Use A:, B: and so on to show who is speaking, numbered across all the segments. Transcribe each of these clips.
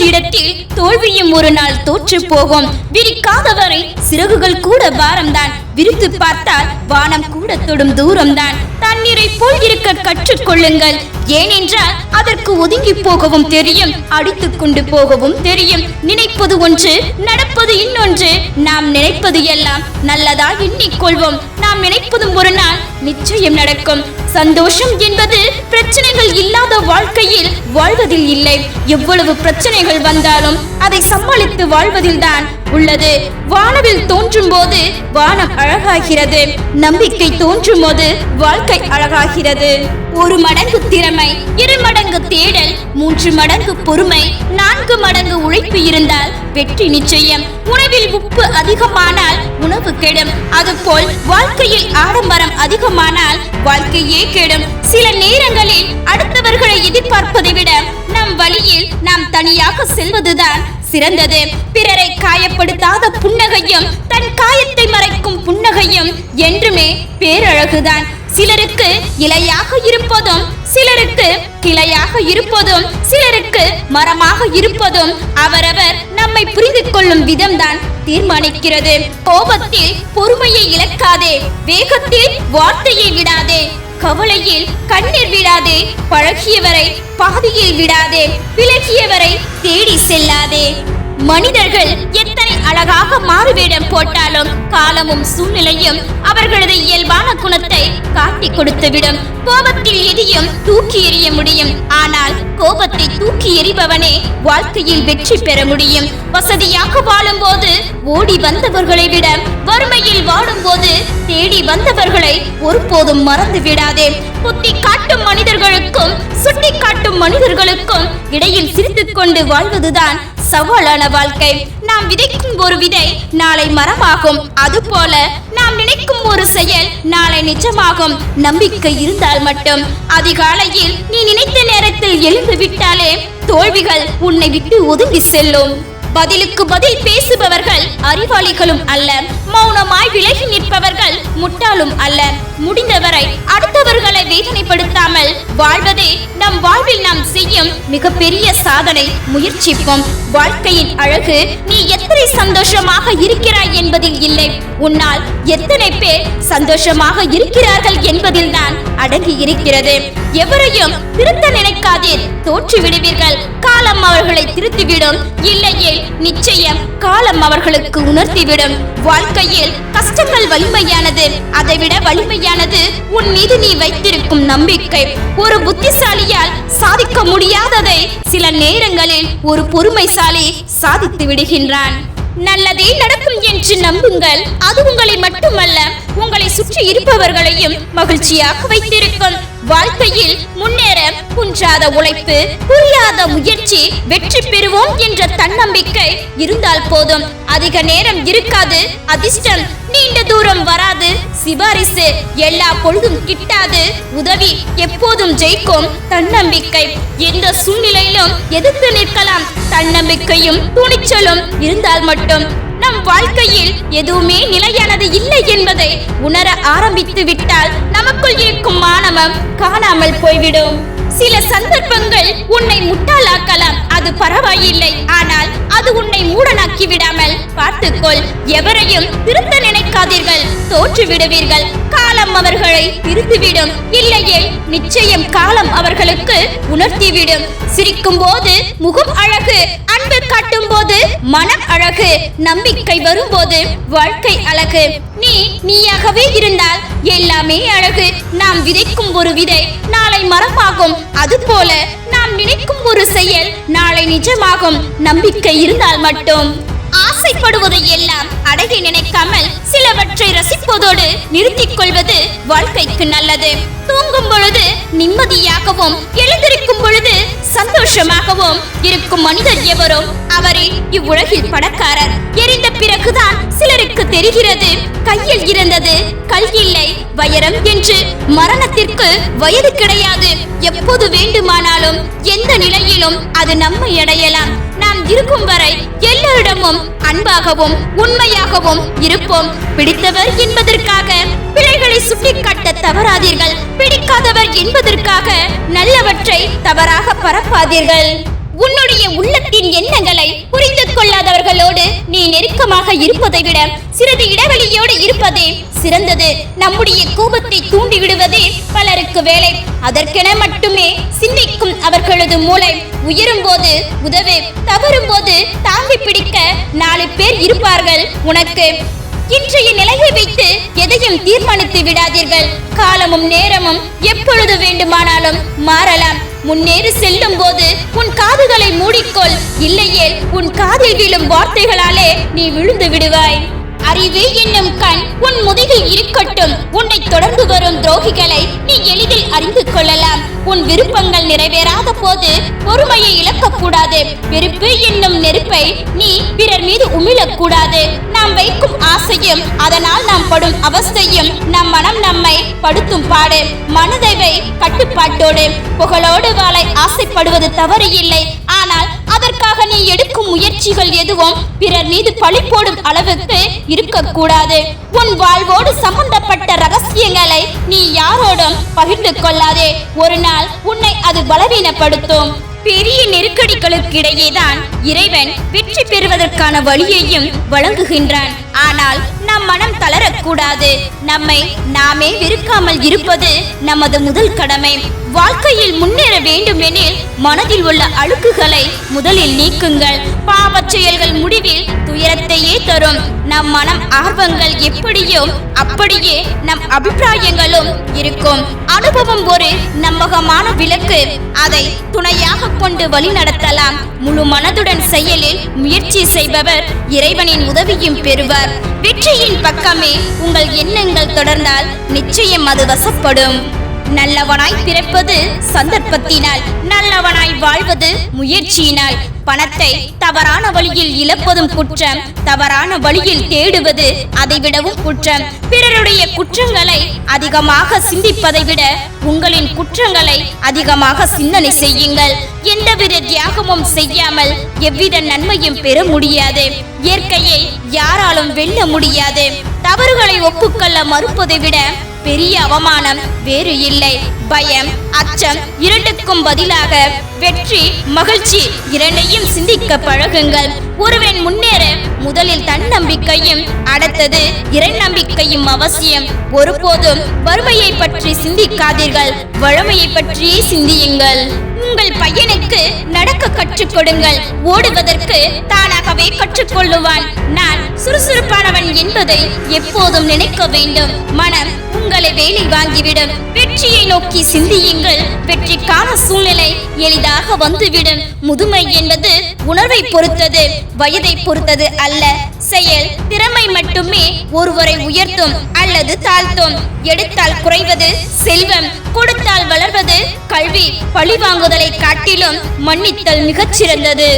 A: இடத்தில் தோல்வியும் ஒரு நாள் தோற்று போகும். விரிக்காதவரை சிறகுகள் கூட பாரம்தான். விரித்து பார்த்தால் வானம் கூட தொடும் தூரம்தான். தண்ணீரை போல் இருக்க கற்றுக்கொள்ளுங்கள். ஏனென்றால் அதற்கு ஒதுங்கி போகவும் தெரியும் அடித்துக் கொண்டு போகவும் தெரியும். நினைப்பது ஒன்று நடப்பது இன்னொன்று. நாம் நினைப்பது எல்லாம் நல்லதா எண்ணிக்கொள்வோம். நாம் நினைப்பதும் ஒரு நாள் நிச்சயம் நடக்கும். சந்தோஷம் என்பது பிரச்சனைகள் இல்லாத வாழ்க்கையில் வாழ்வதில் இல்லை. எவ்வளவு பிரச்சனைகள் வந்தாலும் அதை சமாளித்து வாழ்வதில்தான் உள்ளது. வானவில் தோன்றும் போது வானம் அழகாகிறது. நம்பிக்கை தோன்றும் போது வாழ்க்கை அழகாகிறது. ஒரு மடங்கு திறமை இரு மடங்கு தேடல் மூன்று மடங்கு பொறுமை நான்கு மடங்கு உழைப்பு இருந்தால் வெற்றி நிச்சயம். உணவில் உப்பு அதிகமானால் உணவு கெடும். அதுபோல் வாழ்க்கையில் ஆடம்பரம் அதிகமானால் வாழ்க்கையே கெடும் சில நேரங்களில் அடுத்தவர்களை எதிர்பார்ப்பதை விட நம் வழியில் நாம் தனியாக செல்வதுதான் சிறந்தது. பிறரை காயப்படுத்தாத புன்னகையும் தன் காயத்தை மறைக்கும் புன்னகையும் என்றுமே பேரழகுதான். சிலருக்கு இலையாக இருப்பதும் சிலருக்கு கிளையாக இருப்பதும் சிலருக்கு மரமாக இருப்பதும் அவரவர் நம்மை புரிந்து கொள்ளும் விதம்தான் தீர்மானிக்கிறது. கோபத்தில் பொறுமையை இழக்காதே வேகத்தில் வார்த்தையை விடாதே கவலையில் கண்ணீர் விடாதே பழகியவரை பாதியில் விடாதே விலகியவரை தேடி செல்லாதே. மனிதர்கள் எத்தனை அழகாக மாறுவேடம் போட்டாலும் காலமும் சூழ்நிலையும் அவர்களது இயல்பான குணத்தை காட்டி கொடுத்துவிடும். கோபத்தில் எதையும் தூக்கி எறிய முடியும். ஆனால் கோபத்தை தூக்கி எறிபவனே வாழ்க்கையில் வெற்றி பெற முடியும். வசதியாக வாழும்போது ஓடி வந்தவர்களை விட வறுமையில் வாடும்போது தேடி வந்தவர்களை ஒருபோதும் மறந்து விடாதே. புத்தி காட்டும் மனிதர்களுக்கும் சுட்டி காட்டும் மனிதர்களுக்கும் இடையில் சிரித்துக் கொண்டு வாழ்வதுதான் சவாலான வாழ்க்கை. நாம் விதைக்கும் ஒரு விதை நாளை மரமாகும். அதுபோல நாம் நினைக்கும் ஒரு செயல் நாளை நிஜமாகும். நம்பிக்கை இருந்தால் மட்டும். அதிகாலையில் நீ நினைத்த நேரத்தில் எழுந்து விட்டாலே தோல்விகள் உன்னை விட்டு ஒதுங்கி செல்லும். பதிலுக்கு பதில் பேசுபவர்கள் அறிவாளிகளும் அல்ல. மௌனமாய் விலகி நிற்பவர்கள் முட்டாளும் அல்ல. முடிந்தவரை அடுத்தவர்களை வேதனைப்படுத்தாமல் வாழ்வதே நம் வாழ்வில் நாம் செய்யும் மிகப்பெரிய சாதனை. முயற்சிப்போம். வாழ்க்கையின் அழகு நீ எத்தனை சந்தோஷமாக இருக்கிறாய் என்பதில் இல்லை. உன்னால் எத்தனை பேர் சந்தோஷமாக இருக்கிறார்கள் என்பதில்தான் அடங்கி இருக்கிறது எவரையும் திருத்த நினைக்காதீர். தோற்று விடுவீர்கள் காலம் அவர்களை திருத்திவிடும். இல்லையே நிச்சயம் காலம் அவர்களுக்கு உணர்த்திவிடும். வாழ்க்கையில் கஷ்டங்கள் வலிமையானது. அதைவிட வலிமையானது உன் மீது நீ வைத்திருக்கும் நம்பிக்கை. ஒரு புத்திசாலியால் சாதிக்க முடியாததை சில நேரங்களில் ஒரு பொறுமைசாலி சாதித்து விடுகின்றான். நல்லதே நடக்கும் என்று நம்புங்கள். அது உங்களை மட்டுமல்ல உங்களை சுற்றி இருப்பவர்களையும் மகிழ்ச்சியாக வைத்திருக்கும். வாழ்க்கையில் முன்னேற குன்றாத உழைப்பு புரியாத முயற்சி வெற்றி பெறுவோம் என்ற தன்னம்பிக்கை இருந்தால் போதும். அதிக நேரம் இருக்காது அதிர்ஷ்டம் நீண்ட தூரம் வராது. சிபாரிசு. எல்லா பொழுதும் கிட்டாது. உதவி எப்போதும் ஜெயிக்கும். தன்னம்பிக்கை. எந்த சூழ்நிலையிலும் எதிர்த்து நிற்கலாம். தன்னம்பிக்கையும் துணிச்சலும் இருந்தால் மட்டும். நம் வாழ்க்கையில் எதுவுமே நிலையானது இல்லை என்பதை உணர ஆரம்பித்து விட்டால் நமக்குள் இருக்கும் மானவம் காணாமல் போய்விடும். சில சந்தர்ப்பங்கள் உன்னை முட்டாளாக்கலாம். அது பரவாயில்லை. ஆனால் அது உன்னை மூடனாக்கி விடாமல் பார்த்துக்கொள். எவரையும் திருத்த நினைக்காதீர்கள். தோற்று விடுவீர்கள் காலம் அவர்களை திருத்திவிடும் இல்லையே நிச்சயம் காலம் அவர்களுக்கு உணர்த்திவிடும். சிரிக்கும் போது முகம் அழகு அன்பு காட்டும் போது மனம் அழகு நம்பிக்கை வரும்போது வாழ்க்கை அழகு. நீ நீயாகவே இருந்தால் எல்லாமே அழகு. நாம் விதைக்கும் ஒரு விதை நாளை மரமாகும். அதுபோல நாம் நினைக்கும் ஒரு செயல் நாளை நிஜமாகும். நம்பிக்கை இருந்தால் மட்டும். ஆசைப்படுவதை எல்லாம் அடகி நினைக்காமல் சிலவற்றை ரசிப்பதோடு நிறுத்திக் கொள்வது வாழ்க்கைக்கு நல்லது. தூங்கும் பொழுது நிம்மதியாகவும் எழுந்திருக்கும் பொழுது சந்தோஷமாகவும் இருக்கும் மனிதர் எவரும் அவரே இவ்வுலகில் பணக்காரர். எரிந்த பிறகுதான் சிலருக்கு தெரிகிறது கையில் இருந்தது கல் இல்லை வயரம் என்று. மரணத்திற்கு வயது கிடையாது. எப்போது வேண்டுமானாலும் எந்த நிலையிலும் அது நம்மை அடையலாம். நாம் இருக்கும் வரை எல்லோரிடமும் அன்பாகவும் உண்மையாகவும் இருப்போம். பிடித்தவர் என்பதற்காக பிழைகளை சுட்டிக்காட்ட தவறாதீர்கள். பிடிக்காதவர் என்பதற்காக நல்லவற்றை தவறாக பரப்பாதீர்கள். உன்னுடைய உள்ளத்தின் எண்ணங்களை புரிந்து கொள்ளாதவர்களோடு நீ நெருக்கமாக இருப்பதை விட சிறிது இடைவெளியோடு இருப்பதே சிறந்தது. நம்முடைய கோபத்தை தூண்டி விடுவதே பலருக்கு வேலை. அதற்கென மட்டுமே சிந்திக்கும் அவர்களது மூளை உயரும் போது உதவு தவறும் போது தாங்கி பிடிக்க நாலு பேர் இருப்பார்கள். உனக்கு இன்றைய நிலையை வைத்து எதையும் தீர்மானித்து விடாதீர்கள். காலமும் நேரமும் எப்பொழுது வேண்டுமானாலும் மாறலாம். முன்னேறி செல்லும் போது உன் காதுகளை மூடிக்கொள். இல்லையே உன் காதில் விழும் வார்த்தைகளாலே நீ விழுந்து விடுவாய். அறிவு என்னும் கண் உன் முதுகில் இருக்கட்டும். உன்னை தொடர்ந்து வரும் துரோகிகளை நீ எளிதில் அறிந்து கொள்ளலாம். உன் விருப்பங்கள் நிறைவேறாத போது பொறுமையை இழக்கக்கூடாது. வெறுப்பு என்னும் நெருப்பை நீ பிறர் மீது உமிழக்கூடாது. நாம் வைக்கும் ஆசையும் அதனால் நாம் படும் அவஸ்தையும் நம் மனம் நம்மை படுத்தும் பாடு. மனதை கட்டுப்பாட்டோடு புகழோடு வாழ ஆசைப்படுவது தவறு இல்லை. ஆனால் அதற்காக நீ எடுக்கும் முயற்சிகள் எதுவும் பிறர் மீது பழி போடும் அளவுக்கு இருக்கக்கூடாது. உன் வாழ்வோடு சம்பந்தப்பட்ட ரகசியங்களை நீ யாரோடும் பகிர்ந்து கொள்ளாதே. ஒரு நாள் உன்னை அது பலவீனப்படுத்தும். பெரிய நெருக்கடிகளுக்கிடையேதான் இறைவன் வெற்றி பெறுவதற்கான வழியையும் வழங்குகின்றான். ஆனால் நம் மனம் தளரக்கூடாது. நம்மை நாமே விருக்காமல் இருப்பது நமது முதல் கடமை. வாழ்க்கையில் முன்னேற வேண்டுமெனில் மனதில் உள்ள அழுக்குகளை முதலில் நீக்குங்கள். பாவச் செயல்கள் முடிவில் துயரத்தையே தரும். நம் மனம் ஆர்வங்கள் எப்படியோ அப்படியே நம் அபிப்பிராயங்களும் இருக்கும். அனுபவம் ஒரு நம்பகமான விளக்கு. அதை துணையாக கொண்டு வழி நடத்தலாம். முழு மனதுடன் செயலில் முயற்சி செய்பவர் இறைவனின் உதவியும் பெறுவார். வெற்றியின் பக்கமே உங்கள் எண்ணங்கள் தொடர்ந்தால் நிச்சயம் அது வசப்படும். நல்லவனாய் பிறப்பது சந்தர்ப்பத்தினால் நல்லவனாய் வாழ்வது முயற்சியினால். பணத்தை தவறான வழியில் இழப்பதும் குற்றம் தவறான வழியில் தேடுவது அதைவிடவும் குற்றம். பிறருடைய குற்றங்களை அதிகமாக சிந்திப்பதை விட உங்களின் குற்றங்களை அதிகமாக சிந்தனை செய்யுங்கள். எந்தவித தியாகமும் செய்யாமல் எவ்வித நன்மையும் பெற முடியாது. இயற்கையை யாராலும் வெல்ல முடியாது. தவறுகளை ஒப்புக்கொள்ள மறுப்பதை விட பெரிய அவமானம் வேறு இல்லை. பயம் அச்சம் இரண்டுக்கும் பதிலாக வெற்றி மகிழ்ச்சி இரண்டையும் சிந்திக்க பழகுங்கள். ஒருவன் முன்னேற முதலில் தன்னம்பிக்கையும் அடுத்தது இறை நம்பிக்கையும் அவசியம். ஒருபோதும் வறுமையை பற்றி சிந்திக்காதீர்கள். வழமையை பற்றி சிந்தியுங்கள். உங்கள் பையனுக்கு நடக்க கற்றுக் கொடுங்கள். ஓடுவதற்கு தானாகவே கற்றுக்கொள்ளுவான் நான் சுறுசுறுப்பானவன் என்பதை எப்போதும் நினைக்க வேண்டும். மனம் உங்களை வேலை வாங்கிவிடும். வெற்றியை நோக்கி சிந்தியுங்கள். வெற்றிக்கான சூழ்நிலை எளிதாக வந்துவிடும். முதுமை என்பது உணர்வை பொறுத்தது வயதை பொறுத்தது அல்ல. செயல் திறமை மட்டும். ஒருவரை உயர்த்தும் அல்லது தாழ்த்தும். எடுத்தால் குறைவது செல்வம் கொடுத்தால் வளர்வது கல்வி பழிவாங்குதலை காட்டிலும் மன்னித்தல் மிகச்சிறந்தது.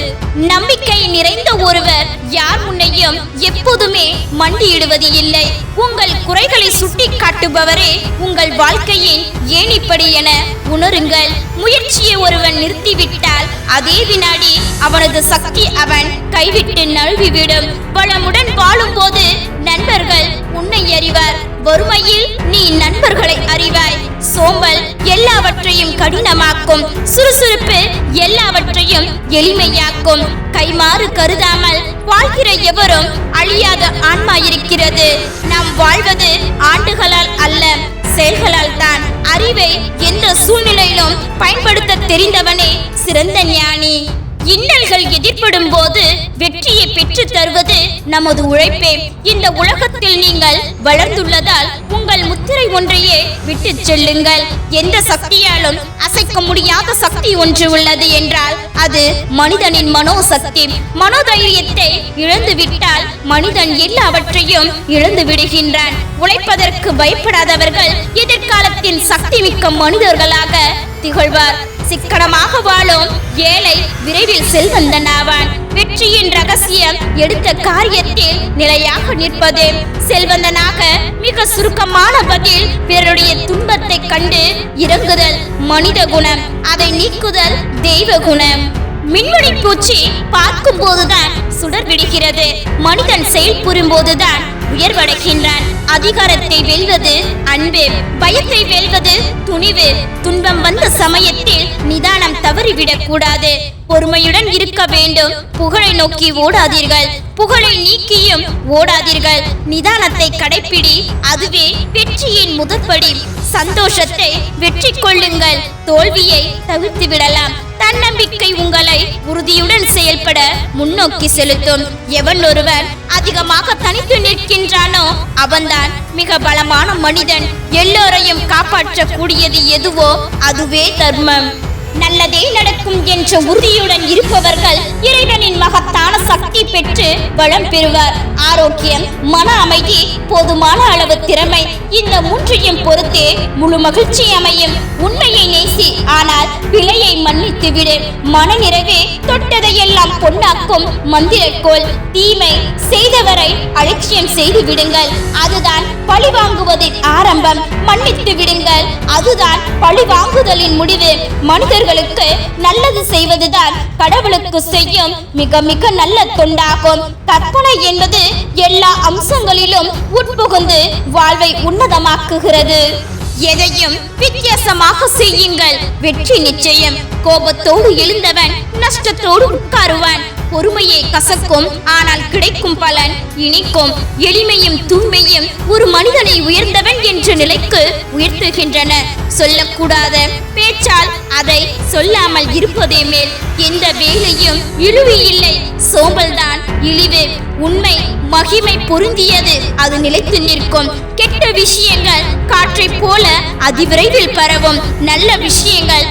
A: நம்பிக்கை நிறைந்த ஒருவர் யார் முன்னையும் எப்போதுமே மண்டியிடுவது இல்லை. உங்கள் குறைகளை சுட்டி காட்டுபவரே உங்கள் வாழ்க்கையின் ஏனிப்படி என உணருங்கள். முயற்சியை ஒருவன் நிறுத்திவிட்டால் அதே வினாடி அவனது சக்தி அவன் கைவிட்டு நழுவிவிடும். வளமுடன் வாழும்போது நண்பர்கள் உன்னை அறிவார் வறுமையில் நீ நண்பர்களை அறிவாய். சோம்பல் எல்லாவற்றையும் கடினமாக்கும். சுறுசுறுப்பு எல்லாவற்றையும் எளிமையாக்கும். கைமாறு கருதாமல் வாழ்கிற எவரும் அழியாத ஆன்மா இருக்கிறது நாம் வாழ்வது ஆண்டுகளால் அல்ல செயல்களால் தான். அறிவை எந்த சூழ்நிலையிலும் பயன்படுத்த தெரிந்தவனே சிறந்த ஞானி. இன்னல்கள் எதிர்படும் போது வெற்றியை பெற்று தருவது நமது உழைப்பே. இந்த உலகத்தில் நீங்கள் வளர்ந்துள்ளதால் உங்கள் முத்திரை ஒன்றையே விட்டு செல்லுங்கள். எந்த சக்தியாலும் அசைக்க முடியாத சக்தி ஒன்று உள்ளது என்றால் அது மனிதனின் மனோசக்தி. மனோதைரியத்தை இழந்து விட்டால் மனிதன் எல்லாவற்றையும் இழந்து விடுகின்றான். உழைப்பதற்கு பயப்படாதவர்கள் எதிர்காலத்தின் சக்தி மிக்க மனிதர்களாக திகழ்வார். சிக்கனமாக வாழும் ஏழை விரைவில் செல்வந்தனாவான். வெற்றியின் ரகசியம் எடுத்த காரியத்தில் நிலையாக நிற்பது. செல்வந்தனாக மிக சுருக்கமான பதில் பிறருடைய துன்பத்தை கண்டு இறங்குதல் மனித குணம் அதை நீக்குதல் தெய்வ குணம். மின்மணி பூச்சி பார்க்கும் போதுதான் சுடர் விடுகிறது மனிதன் செயல் புரியும் போதுதான் உயர்வடைகின்றான். அதிகாரத்தை வெல்வது அன்பு பயத்தை வெல்வது துணிவு. துன்பம் வந்த சமயத்தில் நிதானம் தவறிவிடக் கூடாது பொறுமையுடன் இருக்க வேண்டும். புகழை நோக்கி ஓடாதீர்கள். புகழை நீக்கியும் ஓடாதீர்கள். நிதானத்தை கடைப்பிடி. அதுவே வெற்றியின் முதற்படி. சந்தோஷத்தை வெற்றி கொள்ளுங்கள் தோல்வியை தவிர்த்து விடலாம் தன்னம்பிக்கை உங்களை உறுதியுடன் செயல்பட முன்னோக்கி செலுத்தும். எவன் ஒருவன் அதிகமாக தனித்து நிற்கின்றானோ அவன்தான் மிக பலமான மனிதன். எல்லோரையும் காப்பாற்றக்கூடியது எதுவோ அதுவே தர்மம். நல்லதே நடக்கும் என்ற உறுதியுடன் இருப்பவர்கள் இறைவனின் மகத்தான சக்தி பெற்று வளம் பெறுவார். ஆரோக்கியம் மன அமைதி போதுமான அளவு திறமை இந்த மூன்றையும் பொறுத்தே முழு மகிழ்ச்சி அமையும். உண்மையை நேசி ஆனால் பிழையை மன்னித்து விடு. மனநிறைவே தொட்டதையெல்லாம் பொன்னாக்கும் மந்திரக்கோள். தீமை செய்தவரை அலட்சியம் செய்து விடுங்கள். அதுதான் பழி வாங்குவதின் ஆரம்பம். மன்னித்து விடுங்கள். அதுதான் பழி வாங்குதலின் முடிவு. மனிதர்களுக்கு நல்லது செய்வதுதான் கடவுளுக்கு செய்யும் மிக மிக நல்ல தொண்டாகும். கற்பனை என்பது எல்லா அம்சங்களிலும் உட்புகுந்து வாழ்வை உன்னதமாக்குகிறது. எதையும் வித்தியாசமாக செய்யுங்கள். வெற்றி நிச்சயம். கோபத்தோடு எழுந்தவன் நஷ்டத்தோடு உட்காருவான். பொறுமையை கசக்கும் ஆனால் கிடைக்கும் பலன் இனிக்கும். எளிமையும் தூய்மையும் ஒரு மனிதனை உயர்ந்தவன் என்ற நிலைக்கு உயர்த்துகின்றன. சொல்லக்கூடாத பேச்சால் அதை சொல்லாமல் இருப்பதே மேல். எந்த வேலையும் இழிவு இல்லை சோம்பல்தான் இழிவு. உண்மை மகிமை பொருந்தியது. அது நிலைத்து நிற்கும். கெட்ட விஷயங்கள் காற்றைப் போல அதிவிரைவில் பரவும். நல்ல விஷயங்கள்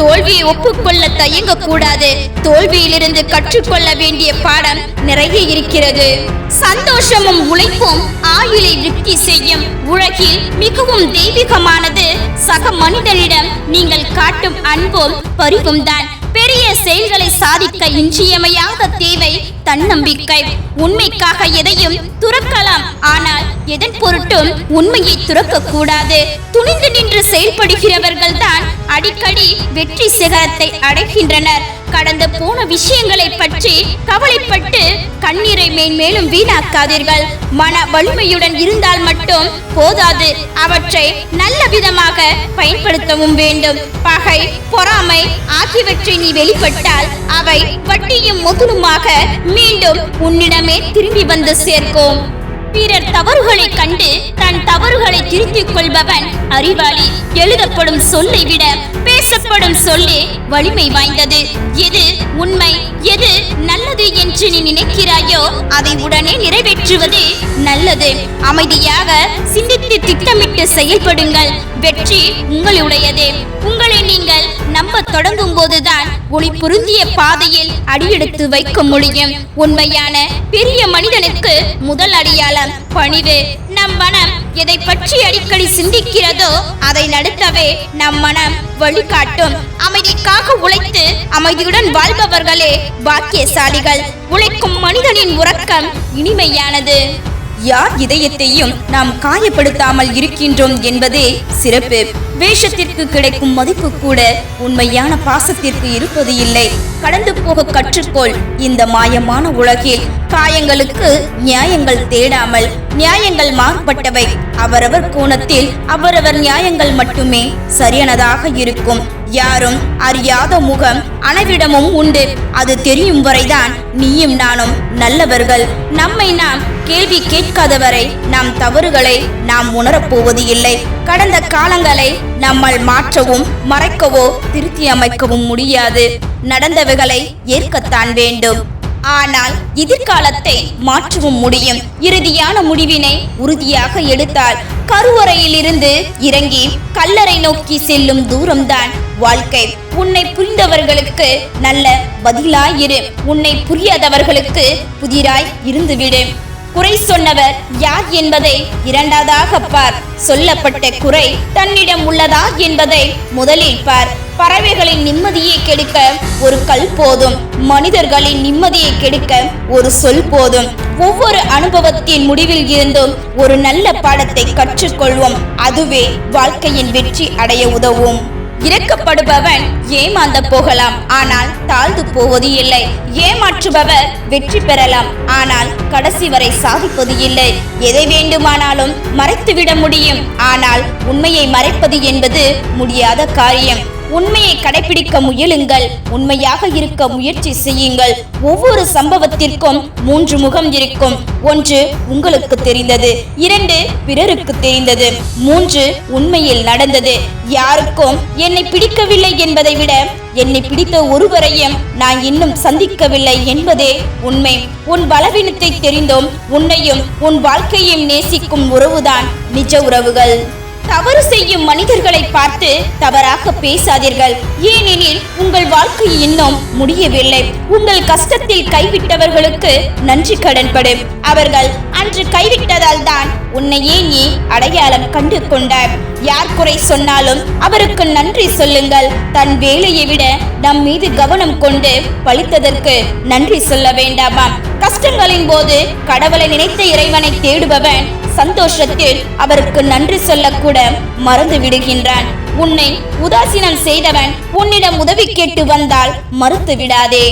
A: தோல்வியை ஒப்புக்கொள்ள தயங்க கூடாது தோல்வியிலிருந்து கற்றுக்கொள்ள வேண்டிய பாடம் நிறைய இருக்கிறது. சந்தோஷமும் உழைப்பும் ஆயுளை விருத்தி செய்யும் உலகில் மிகவும் தெய்வீகமானது சக மனிதனிடம் நீங்கள் காட்டும் அன்பும் பரிவும் தான் பெரிய செயல்களை சாதிக்க இன்றியமையாத தேவை தன்னம்பிக்கை. உண்மைக்காக எதையும் துறக்கலாம். ஆனால் எதன் பொருட்டும் உண்மையை துறக்க கூடாது துணிந்து நின்று செயல்படுகிறவர்கள் தான் அடிக்கடி வெற்றி சிகரத்தை அடைகின்றனர். கடந்து போன விஷயங்களை பற்றி கவலைப்பட்டு கண்ணீரை மேன்மேலும் வீணாக்காதீர்கள். மன வலிமையுடன் இருந்தால் மட்டும் போதாது. அவற்றை நல்ல விதமாக பயன்படுத்தவும் வேண்டும். பகை பொறாமை ஆகியவற்றை நீ வெளிப்பட்டால் அவை வட்டியும் முதலுமாக மீண்டும் உன்னிடமே திரும்பி வந்து சேர்க்கும். பிறர் தவறுகளை கண்டு தன் தவறுகளை திருத்திக் கொள்பவன் அறிவாளி. எழுதப்படும் சொல்லை விட பேசப்படும் சொல்லே வலிமை வாய்ந்தது. எது உண்மை எது நல்லது என்று நீ நினைக்கிறாயோ அதை உடனே நிறைவேற்றுவது நல்லது. அமைதியாக சிந்தித்து திட்டமிட்டு செயல்படுங்கள். வெற்றி உங்களுடையது. உங்களை நீங்கள் நம்ப தொடங்கும் போதுதான் ஒளி பொருந்திய பாதையில் அடியெடுத்து வைக்க முடியும். உண்மையான பெரிய மனிதனுக்கு முதல் அடையாளம் பணிவு. நம் மனம் எதை பற்றி அடிக்கடி சிந்திக்கிறதோ அதை நடத்தவே நம் மனம் வழிகாட்டும். அமைதிக்காக உழைத்து அமைதியுடன் வாழ்பவர்களே பாக்கியசாலிகள். உழைக்கும் மனிதனின் உறக்கம் இனிமையானது.
B: யார் இதயத்தையும் நாம் காயப்படுத்தாமல் இருக்கின்றோம் என்பதே சிறப்பு. வேஷத்திற்கு கிடைக்கும் மதிப்பு கூட உண்மையான பாசத்திற்கு இருப்பது இல்லை. கடந்து போக கற்றுக்கொள். இந்த மாயமான உலகில் காயங்களுக்கு நியாயங்கள் தேடாமல் நியாயங்கள் மாறுபட்டவை. அவரவர் கோணத்தில் அவரவர் நியாயங்கள் மட்டுமே சரியானதாக இருக்கும். யாரும் அறியாத முகம் அனைவிடமும் உண்டு. அது தெரியும் வரைதான் நீயும் நானும் நல்லவர்கள். நம்மை நாம் கேள்வி கேட்காதவரை நம் தவறுகளை நாம் உணரப்போவது இல்லை. கடந்த காலங்களை நம்மால் மாற்றவும் மறைக்கவோ திருத்தி அமைக்கவும் முடியாது. நடந்தவைகளை ஏற்கத்தான் வேண்டும். ஆனால் எதிர்காலத்தை மாற்றவும் முடியும். இறுதியான முடிவினை உறுதியாக எடுத்தால் கருவறையில் இருந்து இறங்கி கல்லறை நோக்கி செல்லும் தூரம்தான் வாழ்க்கை. உன்னை புரிந்தவர்களுக்கு நல்ல பதிலாயிரு உன்னை புரியாதவர்களுக்கு புதிராய் இருந்துவிடும் குறை சொன்னவர் யார் என்பதை இரண்டாவதாக பார். சொல்லப்பட்ட குறை தன்னிடம் உள்ளதா என்பதை முதலில் பார். பறவைகளின் நிம்மதியை கெடுக்க ஒரு கல் போதும். மனிதர்களின் நிம்மதியை கெடுக்க ஒரு சொல் போதும். ஒவ்வொரு அனுபவத்தின் முடிவில் இருந்தும் ஒரு நல்ல பாடத்தை கற்றுக்கொள்வோம். அதுவே வாழ்க்கையின் வெற்றி அடைய உதவும். இறக்கப்படுபவன் ஏமாந்த போகலாம். ஆனால் தாழ்ந்து போவது இல்லை. ஏமாற்றுபவர் வெற்றி பெறலாம். ஆனால் கடைசி வரை சாதிப்பது இல்லை. எதை வேண்டுமானாலும் மறைத்துவிட முடியும். ஆனால் உண்மையை மறைப்பது என்பது முடியாத காரியம். உண்மையை கடைபிடிக்க முயலுங்கள். உண்மையாக இருக்க முயற்சி செய்யுங்கள். ஒவ்வொரு சம்பவத்திற்கும் மூன்று முகம் இருக்கும். ஒன்று உங்களுக்கு தெரிந்தது இரண்டு பிறருக்கு தெரிந்தது மூன்று உண்மையில் நடந்தது. யாருக்கும் என்னை பிடிக்கவில்லை என்பதை விட என்னை பிடித்த ஒருவரையும் நான் இன்னும் சந்திக்கவில்லை என்பதே உண்மை. உன் பலவீனத்தை தெரிந்தும் உன்னையும் உன் வாழ்க்கையையும் நேசிக்கும் உறவுதான் நிஜ உறவுகள். தவறு செய்யும் மனிதர்களை பார்த்து தவறாக பேசாதீர்கள். ஏனெனில் உங்கள் வாழ்க்கை இன்னும் முடியவில்லை. உங்கள் கஷ்டத்தில் கைவிட்டவர்களுக்கு நன்றி கடன்படும் அவர்கள் அன்று கைவிட்டதால் தான் உன்னையே நீ அடையாளம் கண்டு கொண்டார் யார் குறை சொன்னாலும் அவருக்கு நன்றி சொல்லுங்கள். தன் வேலையை விட நம் மீது கவனம் கொண்டு பழித்ததற்கு நன்றி சொல்ல வேண்டாமாம். கஷ்டங்களின் போது கடவுளை நினைத்த இறைவனை தேடுபவன் சந்தோஷத்தில் அவருக்கு நன்றி சொல்லக்கூட மறந்து விடுகின்றான். உன்னை உதாசீனம் செய்தவன் உன்னிடம் உதவி கேட்டு வந்தால் மறுத்து விடாதே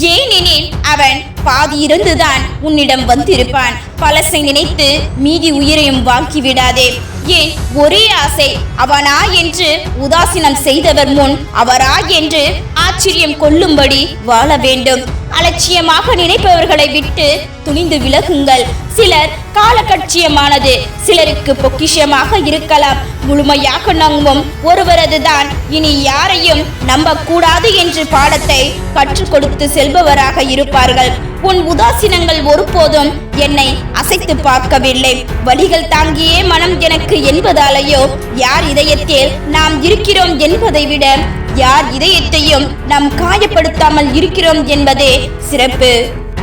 B: ஏனெனில் அவன் பாதி இருந்துதான் உன்னிடம் வந்திருப்பான். பழசை நினைத்து மீதி உயிரையும் வாங்கி விடாதே ஏன்? ஒரே ஆசை அவனா என்று உதாசீனம் செய்தவர் முன் அவரா என்று ஆச்சரியம் கொள்ளும்படி வாழ வேண்டும். அலட்சியமாக நினைப்பவர்களை விட்டு துணிந்து விலகுங்கள். சிலர் காலகட்சியமானது சிலருக்கு பொக்கிஷமாக இருக்கலாம். முழுமையாக நம்பும் ஒருவரதுதான் இனி யாரையும் நம்பக்கூடாது என்று பாடத்தை கற்றுக் கொடுத்து செல்பவராக இருப்பார்கள். உன் உதாசீனங்கள் ஒருபோதும் என்னை அசைத்து பார்க்கவில்லை. வழிகள் தாங்கியே மனம் எனக்கு என்பதாலேயோ யார் இதயத்தில் நாம் இருக்கிறோம் என்பதை விட யார் இதயத்தையும் நாம் காயப்படுத்தாமல் இருக்கிறோம் என்பதே சிறப்பு.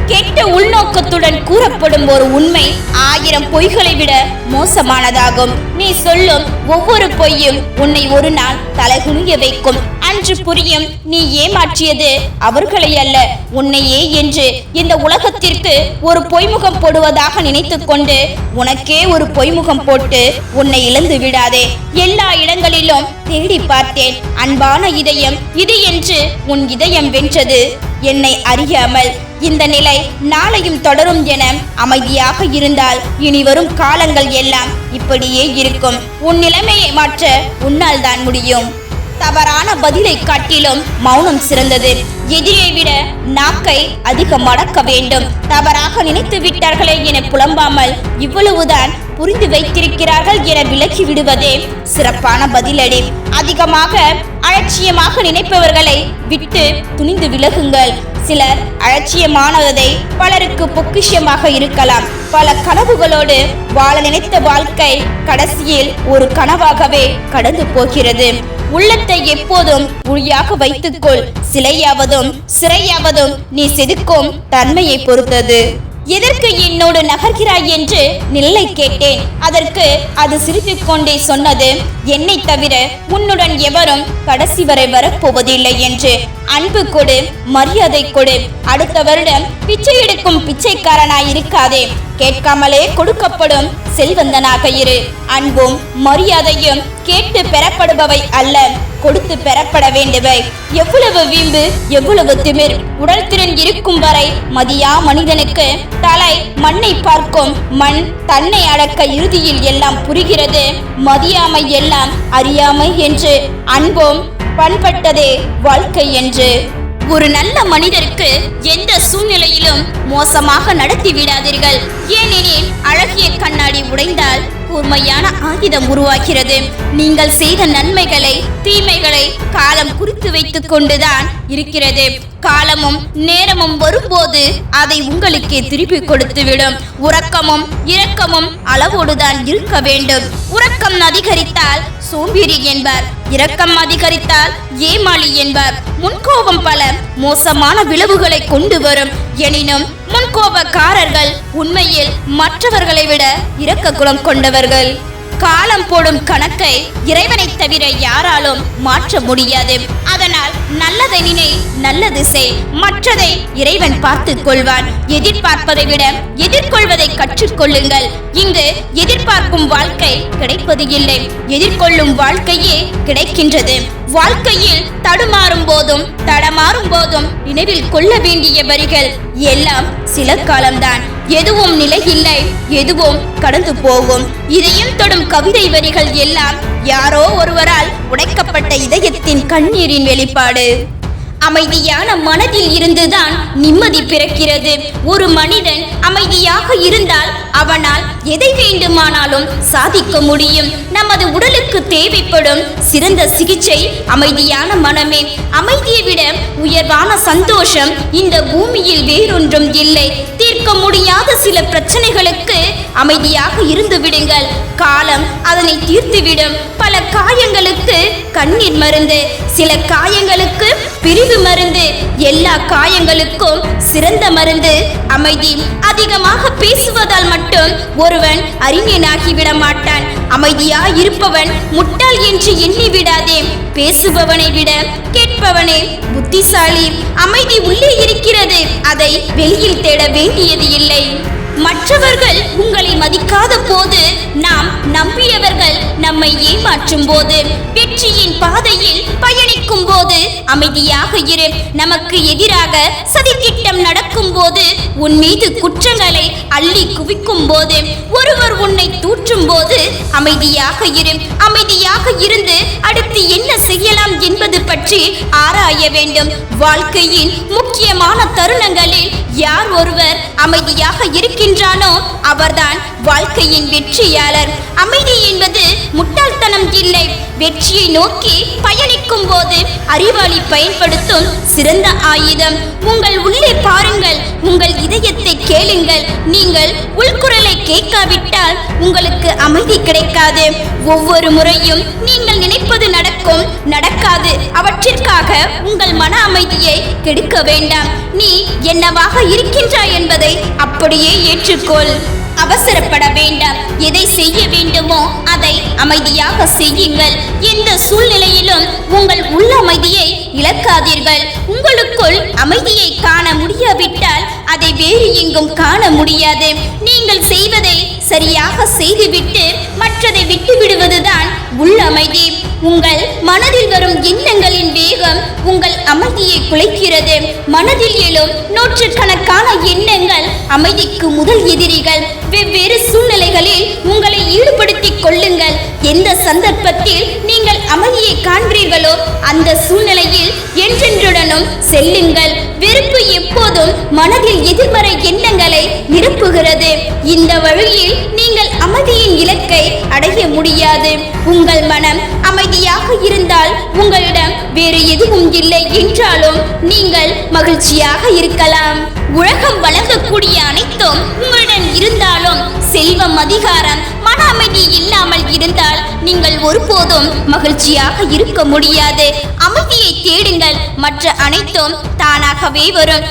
B: கெட்ட உள்நோக்கத்துடன் கூறப்படும் ஒரு உண்மை ஆயிரம் பொய்களை விட மோசமானதாகும். நீ சொல்லும் ஒவ்வொரு பொய்யும் உன்னை ஒரு நாள் தலைகுனிய வைக்கும். அன்று புரியும் நீ ஏமாற்றியது அவர்களை அல்ல உன்னையே என்று இந்த உலகத்திற்கு ஒரு பொய்முகம் போடுவதாக நினைத்துக் கொண்டு உனக்கே ஒரு பொய்முகம் போட்டு உன்னை இழந்து விடாதே. எல்லா இடங்களிலும் தேடி பார்த்தேன். அன்பான இதயம் இது என்று உன் இதயம் வென்றது. என்னை அறியாமல் இந்த நிலை நாளையும் தொடரும் என அமைதியாக இருந்தால் இனி வரும் காலங்கள் எல்லாம் இப்படியே இருக்கும். உன் நிலைமையை மாற்ற உன்னால் தான் முடியும். தவறான பதிலை காட்டிலும் மௌனம் சிறந்தது. எதிரியை விட நாக்கை அதிகம் மடக்க வேண்டும். தவறாக நினைத்து விட்டார்களே என புலம்பாமல் இவ்வளவுதான் புரிந்து வைத்திருக்கிறார்கள் என விலக்கி விடுவதே சிறப்பான பதிலடி. அதிகமாக அலட்சியமாக நினைப்பவர்களை விட்டு துணிந்து விலகுங்கள். சிலர் அலட்சியமானதை பலருக்கு பொக்கிஷமாக இருக்கலாம். பல கனவுகளோடு வாழ நினைத்த வாழ்க்கை கடைசியில் ஒரு கனவாகவே கடந்து போகிறது. உள்ளத்தை எப்போதும் உழியாக வைத்துக்கொள். சிலையாவதும் சிறையாவதும் நீ செதுக்கும் தன்மையை பொறுத்தது. எதற்கு என்னோடு நகர்கிறாய் என்று நில்லை கேட்டேன். அதற்கு அது சிரித்துக் கொண்டே சொன்னது என்னை தவிர உன்னுடன் எவரும் கடைசி வரை வரப்போவதில்லை என்று. அன்பு கொடு மரியாதை கொடு. அடுத்த வருடம் பிச்சை எடுக்கும் பிச்சைக்காரனாய் இருக்காதே. கேட்காமலே கொடுக்கப்படும் செல்வந்தனாக இரு. அன்பும் மரியாதையும் கேட்டு பெறப்படுபவை அல்ல. கொடுத்து பெறப்பட வேண்டுவை எவ்வளவு வீம்பு எவ்வளவு திமிர் உடல் திறன் இருக்கும் வரை மதியா மனிதனுக்கு தலை மண்ணை பார்க்கும் மண் தன்னை அடக்க இறுதியில் எல்லாம் புரிகிறது. மதியாமை எல்லாம் அறியாமை என்று அன்பும் பண்பட்டதே வாழ்க்கை என்று. ஒரு நல்ல மனிதருக்கு எந்த சூழ்நிலையிலும் மோசமாக நடத்தி விடாதீர்கள். ஏனெனில் அழகிய கண்ணாடி உடைந்தால் கூர்மையான ஆயுதம் உருவாகிறது. நீங்கள் செய்த நன்மைகளை தீமைகளை காலம் குறித்து வைத்துக் கொண்டுதான் இருக்கிறது. காலமும் நேரமும் வரும்போது அதை உங்களுக்கே திருப்பி கொடுத்துவிடும். உறக்கமும் இரக்கமும் அளவோடுதான் இருக்க வேண்டும். உறக்கம் அதிகரித்தால் சோம்பேறி என்பார். இரக்கம் அதிகரித்தால் ஏமாளி என்பார். முன்கோபம் பல மோசமான விளைவுகளை கொண்டு வரும். எனினும் முன்கோபக்காரர்கள் உண்மையில் மற்றவர்களை விட இரக்க குணம் கொண்டவர்கள். காலம் போடும் கணக்கை இறைவனை தவிர யாராலும் மாற்ற முடியாது. அதனால் நல்லதை நினை நல்லது செய் மற்றதை இறைவன் பார்த்து கொள்வான். எதிர்பார்ப்பதை விட எதிர்கொள்வதை கற்றுக்கொள்ளுங்கள். இங்கு எதிர்பார்க்கும் வாழ்க்கை கிடைப்பது இல்லை. எதிர்கொள்ளும் வாழ்க்கையே கிடைக்கின்றது. வாழ்க்கையில் தடுமாறும் போதும் தடமாறும் போதும் நினைவில் கொள்ள வேண்டிய வரிகள் எல்லாம் சில காலம்தான். எதுவும் நிலையில்லை. எதுவும் கடந்து போகும். இதயம் தொடும் கவிதை வரிகள் எல்லாம் யாரோ ஒருவரால் உடைக்கப்பட்ட இதயத்தின் கண்ணீரின் வெளிப்பாடு. அமைதியான மனதில் இருந்துதான் நிம்மதி பிறக்கிறது. ஒரு மனிதன் அமைதியாக இருந்தால் அவனால் எதை வேண்டுமானாலும் சாதிக்க முடியும். நமது உடலுக்கு தேவைப்படும் சிறந்த சிகிச்சை அமைதியான மனமே. அமைதியை விட உயர்வான சந்தோஷம் இந்த பூமியில் வேறொன்றும் இல்லை. தீர்க்க முடியாத சில பிரச்சனைகளுக்கு அமைதியாக இருந்து விடுங்கள். காலம் அதனை தீர்த்துவிடும். பல காயங்களுக்கு கண்ணீர் மருந்து. சில காயங்களுக்கு பிரிவு மருந்து. எல்லா காயங்களுக்கும் சிறந்த மருந்து. அமைதி அதிகமாக பேசுவதால் மட்டும் ஒருவன் அறிஞனாகிவிட மாட்டான். அமைதியா இருப்பவன் முட்டாள் என்று எண்ணி விடாதே. பேசுபவனை விட கேட்பவனே புத்திசாலி. அமைதி உள்ளே இருக்கிறது. அதை வெளியில் தேட வேண்டியது இல்லை. மற்றவர்கள் உங்களை மதிக்காத போது நாம் நம்பியவர்கள் நம்மை ஏமாற்றும் போது வெற்றியின் பாதையில் பயணிக்கும் போது அமைதியாக இரு. நமக்கு எதிராக சதித்திட்டம் நடக்கும் போது உன் மீது குற்றங்களை அள்ளி குவிக்கும் போது ஒருவர் உன்னை தூற்றும் போது அமைதியாக இரு. அமைதியாக இருந்து அடுத்து என்ன செய்யலாம் என்பது பற்றி ஆராய வேண்டும். வாழ்க்கையின் முக்கியமான தருணங்களில் யார் ஒருவர் அமைதியாக இருக்கின்றானோ அவர்தான் வாழ்க்கையின் வெற்றியாளர். அமைதி என்பது முட்டாள்தனம் இல்லை. வெற்றியை நோக்கி பயணிக்கும் போது அறிவாளி பயன்படுத்தும் சிறந்த ஆயுதம். உங்கள் உள்ளே பாருங்கள் உங்கள் இதயத்தை கேளுங்கள். நீங்கள் உள்குரலை கேட்காவிட்டால் உங்களுக்கு அமைதி கிடைக்காது. ஒவ்வொரு முறையும் நீங்கள் நினைப்பது நடக்கும் நடக்காது. அவற்றிற்காக உங்கள் மன அமைதியை கெடுக்க வேண்டாம். நீ என்னவாக இருக்கின்றாய் என்பதை அப்படியே ஏற்றுக்கொள். அவசரப்பட வேண்டாம். எதை செய்ய வேண்டுமோ அதை அமைதியாக செய்யுங்கள். எந்த சூழ்நிலையிலும் உங்கள் உள் அமைதியை இழக்காதீர்கள். உங்களுக்குள் அமைதியை காண முடியாவிட்டால் அதை வேறு எங்கும் காண முடியாது. நீங்கள் செய்வதை சரியாக செய்துவிட்டு மற்றதை விட்டு விடுவதுதான் உள் அமைதி. உங்கள் மனதில் வரும் எண்ணங்களின் வேகம் உங்கள் அமைதியை குலைக்கிறது. மனதில் எழும் நூற்றுக்கணக்கான எண்ணங்கள் அமைதிக்கு முதல் எதிரிகள். வெவ்வேறு சூழ்நிலைகளில் உங்களை ஈடுபடுத்திக் கொள்ளுங்கள். எந்த சந்தர்ப்பத்தில் நீங்கள் அமைதியை காண்கிறீர்களோ அந்த சூழ்நிலையில் என்றென்றுடனும் செல்லுங்கள். வெறுப்பு எப்போதும் மனதில் எதிர்மறை எண்ணங்களை நிரப்புகிறது. இந்த வழியில் நீங்கள் அமைதியின் இலக்கை அடைய முடியாது. உங்கள் மனம் அமைதியாக இருந்தால் உங்களிடம் வேறு எதுவும் இல்லை என்றாலும் நீங்கள் மகிழ்ச்சியாக இருக்கலாம். உலகம் வழங்கக்கூடிய அனைத்தும் உங்களிடம் இருந்தாலும் செல்வம் அதிகாரம் மன அமைதி இல்லாமல் இருந்தால் நீங்கள் ஒருபோதும் மகிழ்ச்சியாக இருக்க முடியாது. அமைதியை தேடுங்கள். மற்ற அனைத்தும் தானாகவே வரும்.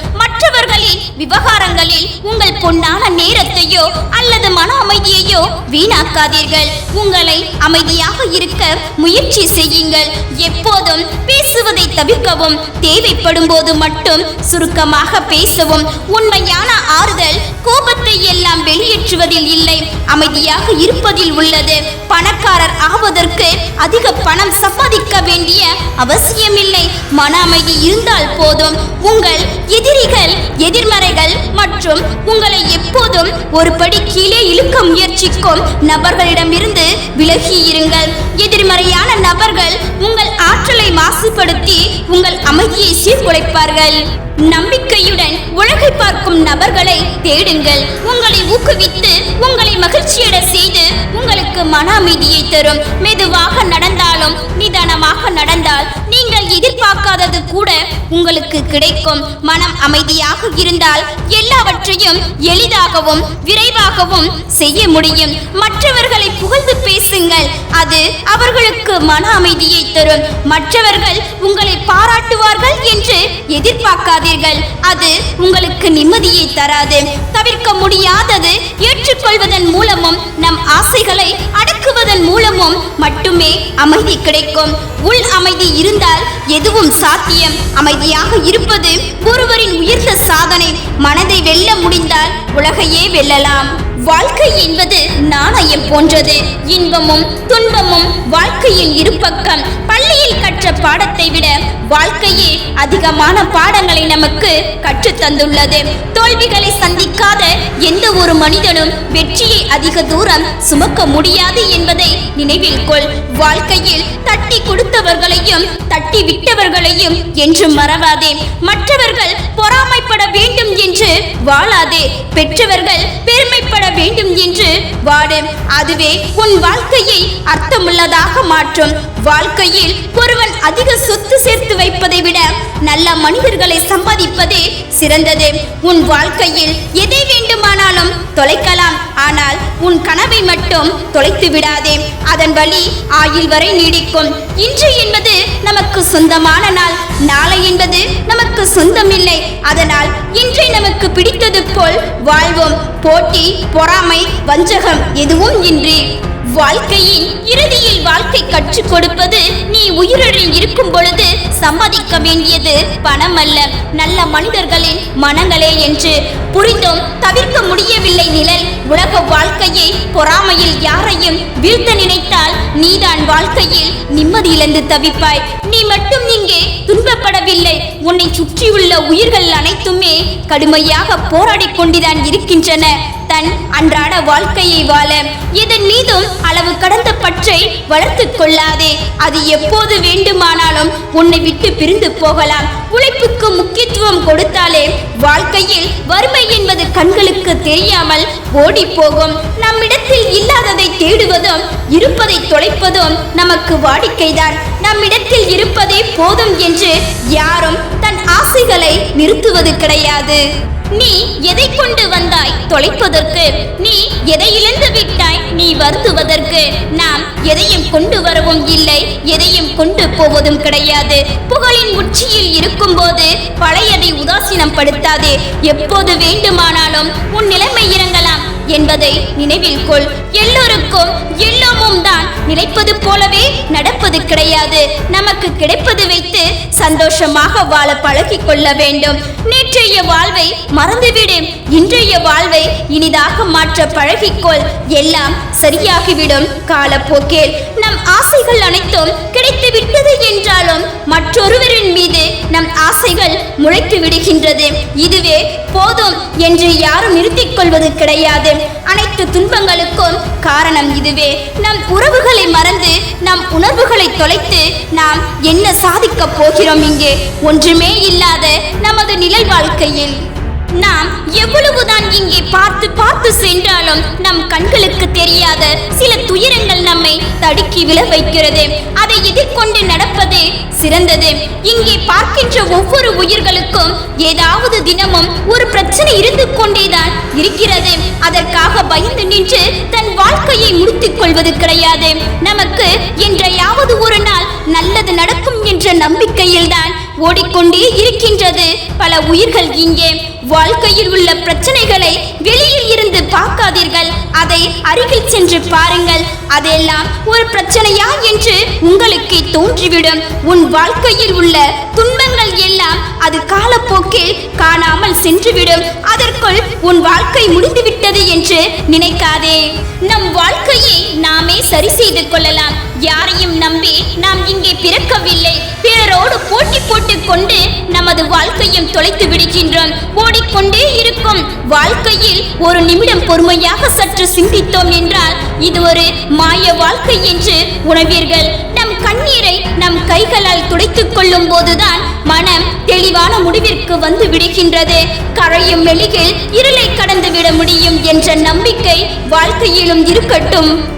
B: விவகாரங்களில் உங்கள் பொன்னான நேரத்தையோ அல்லது மன அமைதியையோ வீணாக்காதீர்கள். உங்களை அமைதியாக இருக்க முயற்சி செய்யுங்கள். எப்போதும் பேசுவதை தவிர்க்கவும் தேவைப்படும் போது மட்டும் சுருக்கமாக பேசவும். உண்மையான ஆறுதல் கோபத்தை எல்லாம் வெளியேற்றுவதில் இல்லை அமைதியாக இருப்பதில் உள்ளது. பணக்காரர் ஆவதற்கு அதிக பணம் சம்பாதிக்க வேண்டிய அவசியமில்லை. மன அமைதி இருந்தால் போதும். உங்கள் எதிரிகள் எதிர்மறை எதிர்மறைகள் மற்றும் உங்களை எப்போதும் ஒரு படி கீழே இழுக்க முயற்சிக்கும் நபர்களிடமிருந்து விலகி இருங்கள். எதிர்மறையான நபர்கள் உங்கள் ஆற்றலை மாசுபடுத்தி உங்கள் அமைதியை சீர்குலைப்பார்கள். நம்பிக்கையுடன் உலகை பார்க்கும் நபர்களை தேடுங்கள். உங்களை ஊக்குவித்து உங்களை மகிழ்ச்சியட செய்து உங்களுக்கு மன அமைதியை தரும். மெதுவாக நடந்தாலும் நிதானமாக நடந்தால் நீங்கள் எதிர்பார்க்காதது கூட உங்களுக்கு கிடைக்கும். மனம் அமைதியாக இருந்தால் எல்லாவற்றையும் எளிதாகவும் விரைவாகவும் செய்ய முடியும். மற்றவர்களை புகழ்ந்து பேசுங்கள். அது அவர்களுக்கு மன அமைதியை தரும். மற்றவர்கள் உங்களை பாராட்டுவார்கள் என்று எதிர்பார்க்காதீர்கள். அது உங்களுக்கு நிம்மதியை தராது. தவிர்க்க முடியாதது ஏற்றுக்கொள்வதன் மூலமும் நம் ஆசைகளை அடக்குவதன் மூலமும் மட்டுமே அமைதி கிடைக்கும். உள் அமைதி இருந்தால் எதுவும் சாத்தியம். அமைதியாக இருப்பது ஒருவரின் உயர்ந்த சாதனை. மனதை வெல்ல முடிந்தால் உலகையே வெல்லலாம். வாழ்க்கை என்பது நாணயம் போன்றது. இன்பமும் துன்பமும் வாழ்க்கையின் இருபக்கம் பள்ளியில் கற்ற பாடத்தை விட
A: வாழ்க்கையே அதிகமான பாடங்களை நமக்கு கற்றுத்தந்துள்ளது தோல்விகளை சந்திக்காத எந்த ஒரு மனிதனும் வெற்றியை அதிக தூரம் சுமக்க முடியாது என்பதை நினைவில் கொள். வாழ்க்கையில் தட்டி கொடுத்தவர்களையும் தட்டி விட்டவர்களையும் என்றும் மறவாதே. மற்றவர்கள் பொறாமைப்பட வேண்டும் என்று வாழாதே. பெற்றவர்கள் பெருமைப்பட வேண்டும் என்று வாடு. அதுவே உன் வாழ்க்கையை அர்த்தமுள்ளதாக மாற்றும். வாழ்க்கையில் ஒருவன் அதிக சொத்து சேர்த்து வைப்பதை விட நல்ல மனிதர்களை சம்பாதிப்பதே சிறந்தது. உன் வாழ்க்கையில் எதை வேண்டுமானாலும் தொலைக்கலாம். ஆனால் உன் கனவை மட்டும் தொலைத்து விடாதே. அதன் வழி ஆயுள் வரை நீடிக்கும். இன்று என்பது நமக்கு சொந்தமான நாள். நாளை என்பது நமக்கு சொந்தமில்லை. அதனால் இன்றை நமக்கு பிடித்தது போல் வாழ்வோம். போட்டி பொறாமை வஞ்சகம் எதுவும் இன்றி. வாழ்க்கையின் இறுதியில் வாழ்க்கை கற்றுக் கொடுப்பது நீ உயிருடன் இருக்கும் பொழுது சம்பாதிக்க வேண்டியது பணம் அல்ல நல்ல மனிதர்களின் மனங்களே என்று. புரிந்தும் தவிர்க்க முடியவில்லை நிழல். உலக வாழ்க்கையை பொறாமையில் யாரையும் வீழ்த்த நினைத்தால் நீதான் வாழ்க்கையில் நிம்மதி இழந்து தவிப்பாய். நீ மட்டும் இங்கே துன்பப்படவில்லை. உன்னை சுற்றியுள்ள உயிர்கள் அனைத்துமே கடுமையாக போராடி கொண்டுதான் இருக்கின்றன. தன் அன்றாட வாழ்க்கையை வாழ இதன் மீதும் அளவு கடந்த பற்றை வளர்த்துக் கொள்ளாதே. அது எப்போது வேண்டுமானாலும் உன்னை விட்டு பிரிந்து போகலாம். உழைப்புக்கு முக்கியத்துவம் கொடுத்தாலே வாழ்க்கையில் வறுமை என்பது கண்களுக்கு தெரியாமல் ஓடி போகும். நம்மிடத்தில் இல்லாததை தேடுவதும் இருப்பதை தொலைப்பதும் நமக்கு வாடிக்கைதான். நம்மிடத்தில் இருப்பதே போதும் என்று யாரும் தன் ஆசைகளை நிறுத்துவது கிடையாது. நீ எதை கொண்டு வந்தாய் தொலைப்பதற்கு? நீ எதை இழந்து விட்டாய் நீ வருத்துவதற்கு நாம் எதையும் கொண்டு வரவும் இல்லை. எதையும் கொண்டு போவதும் கிடையாது. புகழின் உச்சியில் இருக்கும்போது பழையதை உதாசீனம் படுத்தாது எப்போது வேண்டுமானாலும் உன் நிலைமை இறங்கலாம். என்பதை நினைவில் கொள். எல்லோருக்கும் எல்லாமும் தான் நினைப்பது போலவே நடப்பது கிடையாது. நமக்கு கிடைப்பது வைத்து சந்தோஷமாக வாழ பழகிக் கொள்ள வேண்டும். நேற்றைய வாழ்வை மறந்துவிடும் இன்றைய வாழ்வை இனிதாக மாற்ற பழகிக்கொள் எல்லாம் சரியாகிவிடும் காலப்போக்கில். நம் ஆசைகள் அனைத்தும் கிடைத்துவிட்டது என்றாலும் மற்றொருவரின் மீது நம் ஆசைகள் முளைத்து விடுகின்றது. இதுவே போதும் என்று யாரும் நிறுத்திக் கொள்வது கிடையாது. அனைத்து துன்பங்களுக்கும் காரணம் இதுவே. நம் உறவுகளை மறந்து நம் உணர்வுகளை தொலைத்து நாம் என்ன சாதிக்கப் போகிறோம் இங்கே? ஒன்றுமே இல்லாத நமது நிழல் வாழ்க்கையில் நாம் எவ்வளவுதான் இங்கே பார்த்து பார்த்து சென்றாலும் நம் கண்களுக்கு தெரியாத சில துயரங்கள் நம்மை தடுக்கி விழ வைக்கிறது. அதை எதிர்கொண்டு நடப்பதே சிறந்தது. இங்கே பார்க்கின்ற ஒவ்வொரு உயிர்களுக்கும் ஏதாவது தினமும் ஒரு பிரச்சனை இருந்து கொண்டேதான் இருக்கிறது. அதற்காக பயந்து நின்று தன் வாழ்க்கையை முடித்துக் கொள்வது கிடையாது. நமக்கு என்றையாவது ஒரு நாள் நல்லது நடக்கும் என்ற நம்பிக்கையில்தான் ஓடிக்கொண்டே இருக்கின்றது. பல உயிர்கள் இங்கே வாழ்க்கையில் உள்ள பிரச்சனைகளை வெளியில் இருந்து பார்க்காதீர்கள். அதை அருகில் சென்று பாருங்கள். அதெல்லாம் ஒரு பிரச்சனையா என்று உங்களுக்கு தோன்றிவிடும். உன் வாழ்க்கையில் உள்ள துன்பங்கள் எல்லாம் அது காலப்போக்கில் காணாமல் சென்றுவிடும். அதற்குள் உன் வாழ்க்கை முடிந்துவிட்டது என்று நினைக்காதே. நம் வாழ்க்கையை நாமே சரி செய்து கொள்ளலாம். யாரையும் நம்பி நாம் இங்கே பிறக்கவில்லை. பிறரோடு போட்டி போட்டுக் கொண்டு நமது வாழ்க்கையும் தொலைத்து விடுகின்றோம். ஓடிக்கொண்டே இருக்கும். வாழ்க்கையில் ஒரு நிமிடம் பொறுமையாக சற்று சிந்தித்தோம் என்றால் இது ஒரு மாய வாழ்க்கை என்று உணவீர்கள் நம் கண்ணீரை நம் கைகளால் துடைத்துக் கொள்ளும் போதுதான் மனம் தெளிவான முடிவிற்கு வந்து விடுகின்றது. கரையும் வெளியில் இருளை கடந்து விட முடியும் என்ற நம்பிக்கை வாழ்க்கையிலும் இருக்கட்டும்.